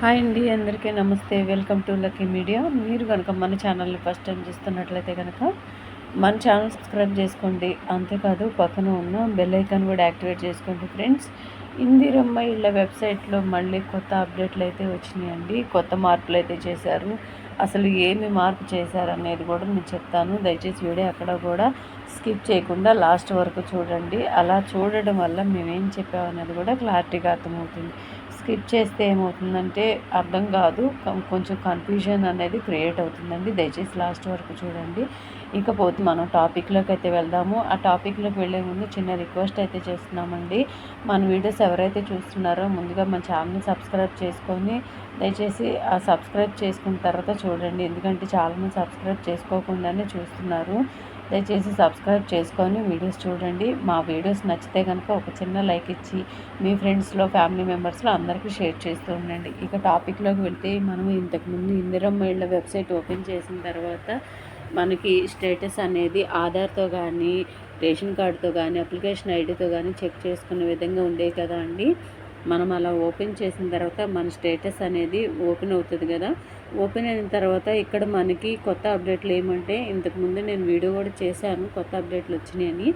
Hi అండి అందరికీ నమస్తే. Welcome to lucky media. మీరు కనుక మన ఛానల్ని ఫస్ట్ టైం చూస్తున్నట్లయితే కనుక మన ఛానల్ సబ్స్క్రైబ్ చేసుకోండి. అంతేకాదు పక్కన ఉన్న బెల్ ఐకాన్ కూడా యాక్టివేట్ చేసుకోండి ఫ్రెండ్స్. ఇందిరమ్మ ఇళ్ళ వెబ్సైట్లో మళ్ళీ కొత్త అప్డేట్లు అయితే వచ్చినాయండి. కొత్త మార్పులు అయితే చేశారు. అసలు ఏమి మార్పు చేశారు అనేది కూడా నేను చెప్తాను. దయచేసి వీడియో అక్కడ కూడా స్కిప్ చేయకుండా లాస్ట్ వరకు చూడండి. అలా చూడడం వల్ల మేమేం చెప్పామనేది కూడా క్లారిటీగా అర్థమవుతుంది. స్కిప్ చేస్తే ఏమవుతుందంటే అర్థం కాదు. కొంచెం కన్ఫ్యూజన్ అనేది క్రియేట్ అవుతుందండి. దయచేసి లాస్ట్ వరకు చూడండి. ఇకపోతే మనం టాపిక్లోకి అయితే వెళ్దాము. ఆ టాపిక్లోకి వెళ్ళే ముందు చిన్న రిక్వెస్ట్ అయితే చేస్తున్నామండి. మన వీడియోస్ ఎవరైతే చూస్తున్నారో ముందుగా మన ఛానల్ని సబ్స్క్రైబ్ చేసుకొని దయచేసి ఆ సబ్స్క్రైబ్ చేసుకున్న తర్వాత చూడండి. ఎందుకంటే చాలామంది సబ్స్క్రైబ్ చేసుకోకుండానే చూస్తున్నారు. దయచేసి సబ్స్క్రైబ్ చేసుకొని వీడియోస్ చూడండి. మా వీడియోస్ నచ్చితే కనుక ఒక చిన్న లైక్ ఇచ్చి మీ ఫ్రెండ్స్లో ఫ్యామిలీ మెంబర్స్లో అందరికీ షేర్ చేస్తూ ఉండండి. ఇక టాపిక్లోకి వెళ్తే మనం ఇంతకుముందు ఇందిరమ్మ ఇళ్ళ వెబ్సైట్ ఓపెన్ చేసిన తర్వాత మనకి స్టేటస్ అనేది ఆధార్తో కానీ రేషన్ కార్డుతో కానీ అప్లికేషన్ ఐడితో కానీ చెక్ చేసుకునే విధంగా ఉండే కదా అండి. మనం అలా ఓపెన్ చేసిన తర్వాత మన స్టేటస్ అనేది ఓపెన్ అవుతుంది కదా. ఓపెన్ అయిన తర్వాత ఇక్కడ మనకి కొత్త అప్డేట్లు ఏమంటే ఇంతకుముందు నేను వీడియో కూడా చేశాను కొత్త అప్డేట్లు వచ్చినాయని.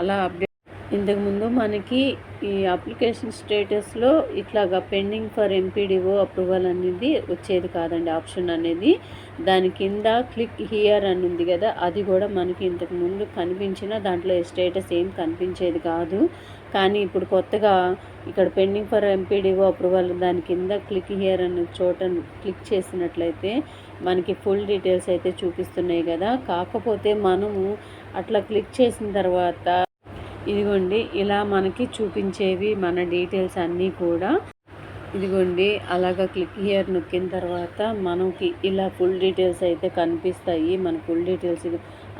అలా అప్డేట్ ఇంతకుముందు మనకి ఈ అప్లికేషన్ స్టేటస్లో ఇట్లాగా పెండింగ్ ఫర్ ఎంపీడీఓ అప్రూవల్ అనేది వచ్చేది కాదండి ఆప్షన్ అనేది. దాని కింద క్లిక్ హియర్ అని ఉంది కదా అది కూడా మనకి ఇంతకుముందు కనిపించిన దాంట్లో స్టేటస్ ఏం కనిపించేది కాదు. కానీ ఇప్పుడు కొత్తగా ఇక్కడ పెండింగ్ ఫర్ ఎంపీడీఓ అప్రూవల్ దాని కింద క్లిక్ హియర్ అనే చోట క్లిక్ చేసినట్లయితే మనకి ఫుల్ డీటెయిల్స్ అయితే చూపిస్తున్నాయి కదా. కాకపోతే మనము అట్లా క్లిక్ చేసిన తర్వాత ఇదిగోండి ఇలా మనకి చూపించేవి మన డీటెయిల్స్ అన్నీ కూడా. ఇదిగోండి అలాగ క్లిక్ హియర్ నొక్కిన తర్వాత మనకి ఇలా ఫుల్ డీటెయిల్స్ అయితే కనిపిస్తాయి. మన ఫుల్ డీటెయిల్స్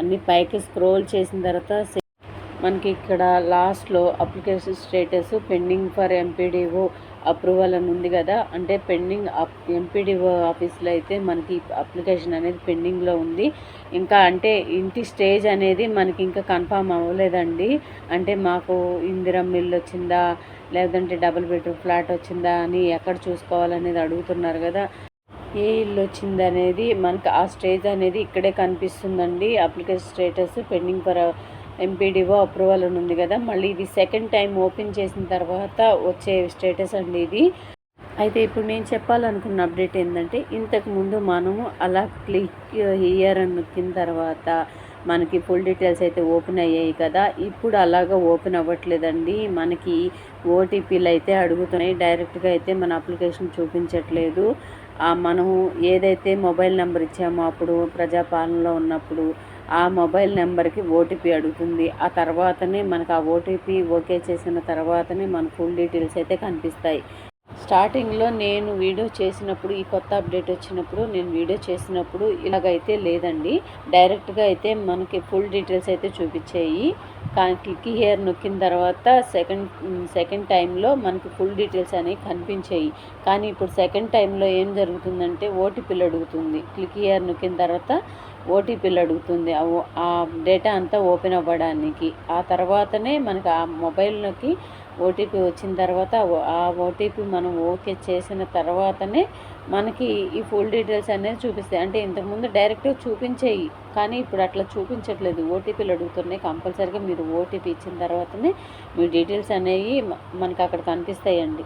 అన్ని పైకి స్క్రోల్ చేసిన తర్వాత మనకి ఇక్కడ లాస్ట్లో application status pending for MPDO approval అని ఉంది కదా. అంటే పెండింగ్ ఎంపీడీఓ ఆఫీస్లో అయితే మనకి అప్లికేషన్ అనేది పెండింగ్లో ఉంది. ఇంకా అంటే ఇంటి స్టేజ్ అనేది మనకి ఇంకా కన్ఫామ్ అవ్వలేదండి. అంటే మాకు ఇందిరం మిల్ వచ్చిందా లేదంటే డబుల్ బెడ్రూమ్ ఫ్లాట్ వచ్చిందా అని ఎక్కడ చూసుకోవాలనేది అడుగుతున్నారు కదా. ఏ ఇల్లు వచ్చింది అనేది మనకి ఆ స్టేజ్ అనేది ఇక్కడే కనిపిస్తుందండి. Application status pending for MPDO approval అని ఉంది కదా మళ్ళీ ఇది సెకండ్ టైం ఓపెన్ చేసిన తర్వాత వచ్చే స్టేటస్ అండి ఇది. అయితే ఇప్పుడు నేను చెప్పాలనుకున్న అప్డేట్ ఏంటంటే ఇంతకుముందు మనము అలా క్లిక్ హియర్ అని నొక్కిన తర్వాత మనకి ఫుల్ డీటెయిల్స్ అయితే ఓపెన్ అయ్యాయి కదా ఇప్పుడు అలాగా ఓపెన్ అవ్వట్లేదండి. మనకి ఓటీపీలు అయితే అడుగుతున్నాయి డైరెక్ట్గా అయితే మన అప్లికేషన్ చూపించట్లేదు. మనము ఏదైతే మొబైల్ నెంబర్ ఇచ్చామో అప్పుడు ప్రజాపాలనలో ఉన్నప్పుడు ఆ మొబైల్ నెంబర్కి ఓటీపీ అడుగుతుంది. ఆ తర్వాతనే మనకు ఆ ఓటీపీ ఓకే చేసిన తర్వాతనే మన ఫుల్ డీటెయిల్స్ అయితే కనిపిస్తాయి. స్టార్టింగ్లో నేను వీడియో చేసినప్పుడు ఈ కొత్త అప్డేట్ వచ్చినప్పుడు నేను వీడియో చేసినప్పుడు ఇలాగైతే లేదండి. డైరెక్ట్గా అయితే మనకి ఫుల్ డీటెయిల్స్ అయితే చూపించాయి. కానీ క్లిక్ హియర్ నొక్కిన తర్వాత సెకండ్ సెకండ్ టైంలో మనకి ఫుల్ డీటెయిల్స్ అనేవి కనిపించాయి. కానీ ఇప్పుడు సెకండ్ టైంలో ఏం జరుగుతుందంటే ఓటీపీలు అడుగుతుంది. క్లిక్ హియర్ నొక్కిన తర్వాత ఓటీపీలు అడుగుతుంది. ఆ డేటా అంతా ఓపెన్ అవ్వడానికి. ఆ తర్వాతనే మనకి ఆ మొబైల్లోకి ఓటీపీ వచ్చిన తర్వాత ఆ ఓటీపీ మనం ఓకే చేసిన తర్వాతనే మనకి ఈ ఫుల్ డీటెయిల్స్ అనేది చూపిస్తాయి. అంటే ఇంతకుముందు డైరెక్ట్గా చూపించేయి కానీ ఇప్పుడు అట్లా చూపించట్లేదు. ఓటీపీలు అడుగుతున్నాయి కంపల్సరీగా మీరు ఓటీపీ ఇచ్చిన తర్వాతనే మీ డీటెయిల్స్ అనేవి మనకు అక్కడ కనిపిస్తాయండి.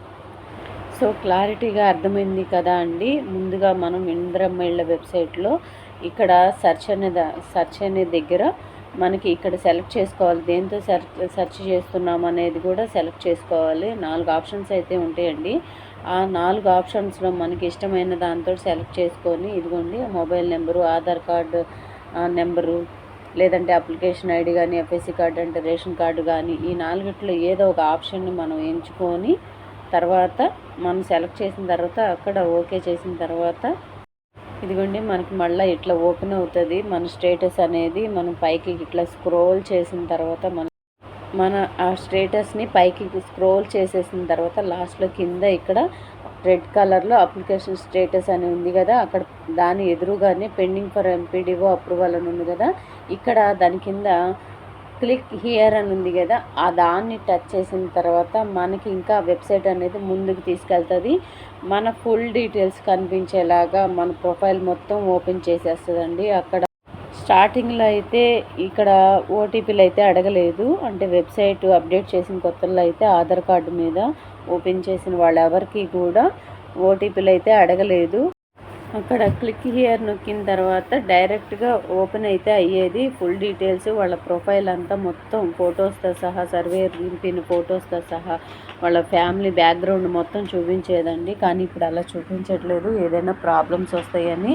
సో క్లారిటీగా అర్థమైంది కదా అండి. ముందుగా మనం ఇంద్రమ్మ వెబ్సైట్లో ఇక్కడ సెర్చ్ అనే సెర్చ్ అనే దగ్గర మనకి ఇక్కడ సెలెక్ట్ చేసుకోవాలి. దేంతో సెర్చ్ సెర్చ్ చేస్తున్నాం అనేది కూడా సెలెక్ట్ చేసుకోవాలి. నాలుగు ఆప్షన్స్ అయితే ఉంటాయండి. ఆ నాలుగు ఆప్షన్స్లో మనకి ఇష్టమైన దాంతో సెలెక్ట్ చేసుకొని ఇదిగోండి mobile number Aadhaar card number లేదంటే అప్లికేషన్ ఐడి కానీ ఎఫ్ఎస్సి కార్డు అంటే రేషన్ కార్డు కానీ ఈ నాలుగిట్లో ఏదో ఒక ఆప్షన్ని మనం ఎంచుకొని తర్వాత మనం సెలెక్ట్ చేసిన తర్వాత అక్కడ ఓకే చేసిన తర్వాత ఇదిగోండి మనకి మళ్ళీ ఇట్లా ఓపెన్ అవుతుంది. మన స్టేటస్ అనేది మనం పైకి ఇట్లా స్క్రోల్ చేసిన తర్వాత మన మన ఆ స్టేటస్ని పైకి స్క్రోల్ చేసేసిన తర్వాత లాస్ట్లో కింద ఇక్కడ రెడ్ కలర్లో అప్లికేషన్ స్టేటస్ అని ఉంది కదా అక్కడ దాని ఎదురుగానే పెండింగ్ ఫర్ ఎంపీడీఓ అప్రూవల్ అని ఉంది కదా ఇక్కడ దాని కింద క్లిక్ హియర్ అని ఉంది కదా ఆ దాన్ని టచ్ చేసిన తర్వాత మనకి ఇంకా వెబ్సైట్ అనేది ముందుకు తీసుకెళ్తుంది. మన ఫుల్ డీటెయిల్స్ కనిపించేలాగా మన ప్రొఫైల్ మొత్తం ఓపెన్ చేసేస్తుందండి. అక్కడ స్టార్టింగ్లో అయితే ఇక్కడ ఓటీపీలు అయితే అడగలేదు. అంటే వెబ్సైట్ అప్డేట్ చేసిన కొత్తలో అయితే ఆధార్ కార్డు మీద ఓపెన్ చేసిన వాళ్ళు ఎవరికి కూడా ఓటీపీలు అయితే అడగలేదు. అక్కడ క్లిక్ హియర్ నొక్కిన తర్వాత డైరెక్ట్గా ఓపెన్ అయితే అయ్యేది ఫుల్ డీటెయిల్స్ వాళ్ళ ప్రొఫైల్ అంతా మొత్తం ఫొటోస్తో సహా సర్వే నింపిన ఫొటోస్తో సహా వాళ్ళ ఫ్యామిలీ బ్యాక్గ్రౌండ్ మొత్తం చూపించేదండి. కానీ ఇప్పుడు అలా చూపించట్లేదు. ఏదైనా ప్రాబ్లమ్స్ వస్తాయని.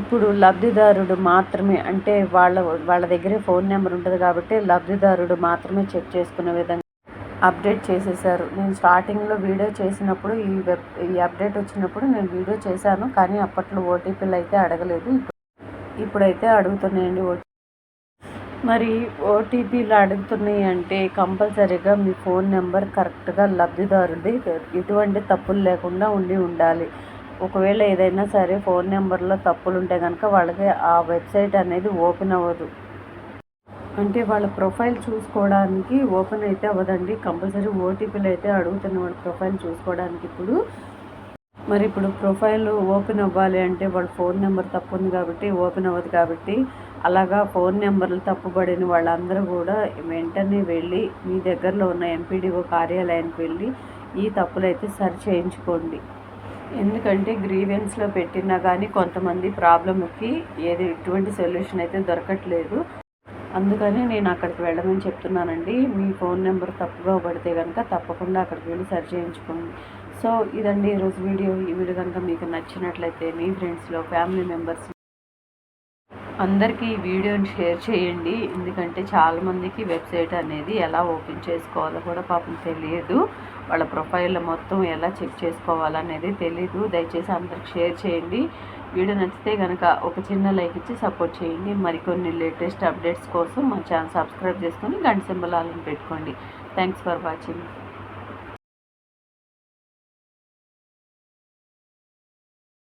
ఇప్పుడు లబ్ధిదారుడు మాత్రమే అంటే వాళ్ళ వాళ్ళ దగ్గరే ఫోన్ నెంబర్ ఉంటుంది కాబట్టి లబ్ధిదారుడు మాత్రమే చెక్ చేసుకునే విధంగా అప్డేట్ చేసేసారు. నేను స్టార్టింగ్లో వీడియో చేసినప్పుడు ఈ వెబ్ ఈ అప్డేట్ వచ్చినప్పుడు నేను వీడియో చేశాను కానీ అప్పట్లో ఓటీపీలు అయితే అడగలేదు. ఇప్పుడైతే అడుగుతున్నాయండి ఓటీ మరి ఓటీపీలు అడుగుతున్నాయి అంటే కంపల్సరీగా మీ ఫోన్ నెంబర్ కరెక్ట్గా లబ్ధిదారుది ఎటువంటి తప్పులు లేకుండా ఉండి ఉండాలి. ఒకవేళ ఏదైనా సరే ఫోన్ నెంబర్లో తప్పులు ఉంటే కనుక వాళ్ళకి ఆ వెబ్సైట్ అనేది ఓపెన్ అవ్వదు. అంటే వాళ్ళ ప్రొఫైల్ చూసుకోవడానికి ఓపెన్ అయితే అవ్వదండి. కంపల్సరీ ఓటీపీలు అయితే అడుగుతున్న వాళ్ళ ప్రొఫైల్ చూసుకోవడానికి ఇప్పుడు. మరి ఇప్పుడు ప్రొఫైల్ ఓపెన్ అవ్వాలి అంటే వాళ్ళ ఫోన్ నెంబర్ తప్పు ఉంది కాబట్టి ఓపెన్ అవ్వదు కాబట్టి అలాగా ఫోన్ నెంబర్లు తప్పుబడిన వాళ్ళందరూ కూడా వెంటనే వెళ్ళి మీ దగ్గరలో ఉన్న ఎంపీడీఓ కార్యాలయానికి వెళ్ళి ఈ తప్పులు అయితే సరి చేయించుకోండి. ఎందుకంటే గ్రీవెన్స్లో పెట్టినా కానీ కొంతమంది ప్రాబ్లమ్కి ఏది ఎటువంటి సొల్యూషన్ అయితే దొరకట్లేదు. అందుకని నేను అక్కడికి వెళ్ళమని చెప్తున్నానండి. మీ ఫోన్ నెంబర్ తప్పుగా పడితే కనుక తప్పకుండా అక్కడికి వెళ్ళి సరి చేయించుకోండి. సో ఇదండి ఈరోజు వీడియో. ఈ వీడియో కనుక మీకు నచ్చినట్లయితే మీ ఫ్రెండ్స్లో ఫ్యామిలీ మెంబర్స్ అందరికీ ఈ వీడియోని షేర్ చేయండి. ఎందుకంటే చాలామందికి వెబ్సైట్ అనేది ఎలా ఓపెన్ చేసుకోవాలో కూడా పాపం తెలియదు. వాళ్ళ ప్రొఫైల్ మొత్తం ఎలా చెక్ చేసుకోవాలనేది తెలీదు. దయచేసి అందరికి షేర్ చేయండి. వీడియో నచ్చితే కనుక ఒక చిన్న లైక్ ఇచ్చి సపోర్ట్ చేయండి. మరికొన్ని లేటెస్ట్ అప్డేట్స్ కోసం మా ఛానల్ సబ్స్క్రైబ్ చేసుకొని గంట సింబలాలను పెట్టుకోండి. Thanks for watching